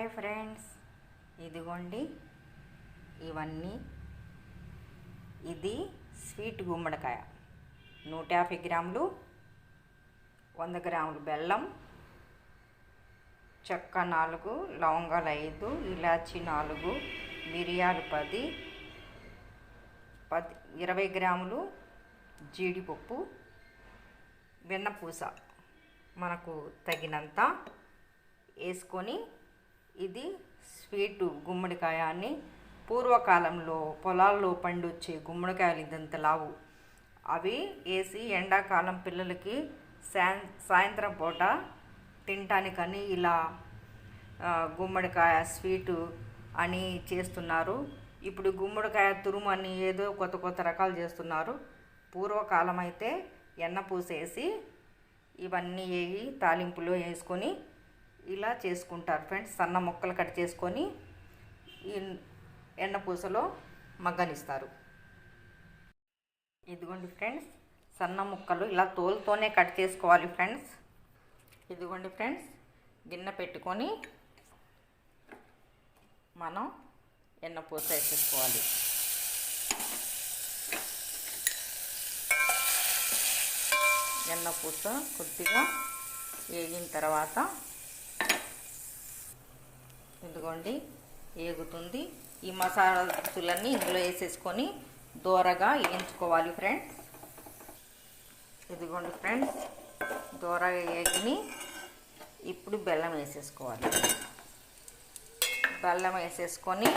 Hi friends. ఇదిగోండి. ఇవన్నీ. ఇది స్వీట్ గుమ్మడికాయ. నూట యాభై గ్రాములు. వంద గ్రాములు బెల్లం. చెక్క నాలుగు లవంగాలు ఐదు ఇలాచి నాలుగు మిరియాలు పది పది ఇరవై గ్రాములు జీడిపప్పు వెన్నపూస మనకు తగినంత వేసుకొని ఇది స్వీటు గుమ్మడికాయ అని పూర్వకాలంలో పొలాల్లో పండొచ్చే గుమ్మడికాయలు ఇదంత లావు అవి వేసి ఎండాకాలం పిల్లలకి సాయం సాయంత్రం పూట తినటానికని ఇలా గుమ్మడికాయ స్వీటు అని చేస్తున్నారు. ఇప్పుడు గుమ్మడికాయ తురుము అని ఏదో కొత్త కొత్త రకాలు చేస్తున్నారు. పూర్వకాలం అయితే ఎన్న పూసేసి ఇవన్నీ వేయి తాలింపులో వేసుకొని ఇలా చేసుకుంటారు ఫ్రెండ్స్. సన్న ముక్కలు కట్ చేసుకొని ఈ ఎన్న పూసలో మగ్గనిస్తారు. ఇదిగోండి ఫ్రెండ్స్ సన్న ముక్కలు ఇలా తోలుతోనే కట్ చేసుకోవాలి ఫ్రెండ్స్. ఇదిగోండి ఫ్రెండ్స్ గిన్నె పెట్టుకొని మనం ఎన్న పూస వేసేసుకోవాలి. ఎన్న పూస కొద్దిగా వేగిన తర్వాత ఇదిగోండి ఏగుతుంది. ఈ మసాలా దినుసులన్నీ ఇందులో వేసేసుకొని దోరగా వేయించుకోవాలి ఫ్రెండ్స్. ఇదిగోండి ఫ్రెండ్స్ దోరగా వేగిని ఇప్పుడు బెల్లం వేసేసుకోవాలి. బెల్లం వేసేసుకొని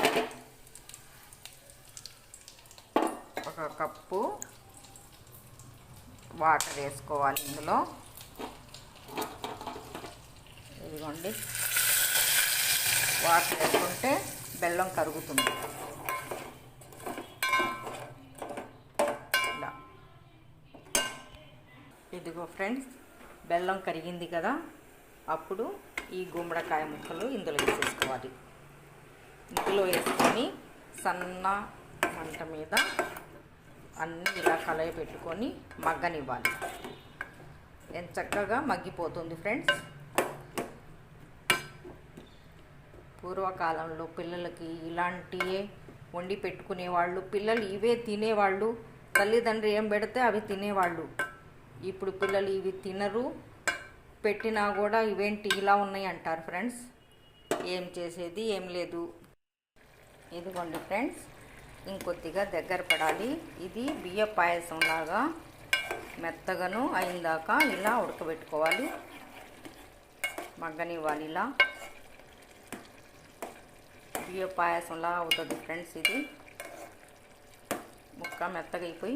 ఒక కప్పు వాటర్ వేసుకోవాలి ఇందులో. ఇదిగోండి వాటర్ వేసుకుంటే బెల్లం కరుగుతుంది. ఇలా. ఇదిగో ఫ్రెండ్స్ బెల్లం కరిగింది కదా అప్పుడు ఈ గుమ్మడికాయ ముక్కలు ఇందులో వేసేసుకోవాలి. ఇందులో వేసుకొని సన్న మంట మీద అన్నీ ఇలా కలయి పెట్టుకొని మగ్గనివ్వాలి. ఎంత చక్కగా మగ్గిపోతుంది ఫ్రెండ్స్. పూర్వకాలంలో పిల్లలకి ఇలాంటివే వండి పెట్టుకునేవాళ్ళు. పిల్లలు ఇవే తినేవాళ్ళు. తల్లిదండ్రులు ఏం పెడితే అవి తినేవాళ్ళు. ఇప్పుడు పిల్లలు ఇవి తినరు. పెట్టినా కూడా ఇవేంటి ఇలా ఉన్నాయి అంటారు ఫ్రెండ్స్. ఏం చేసేది ఏం లేదు. ఇదిగోండి ఫ్రెండ్స్. ఇంకొద్దిగా దగ్గర పడాలి. ఇది బియ్య పాయసం లాగా మెత్తగాను అయిందాక ఇలా ఉడకబెట్టుకోవాలి. మగ్గనివ్వాలి ఇలా. బియ్య పాయసంలా అవుతుంది ఫ్రెండ్స్ ఇది. ముక్క మెత్తగా అయిపోయి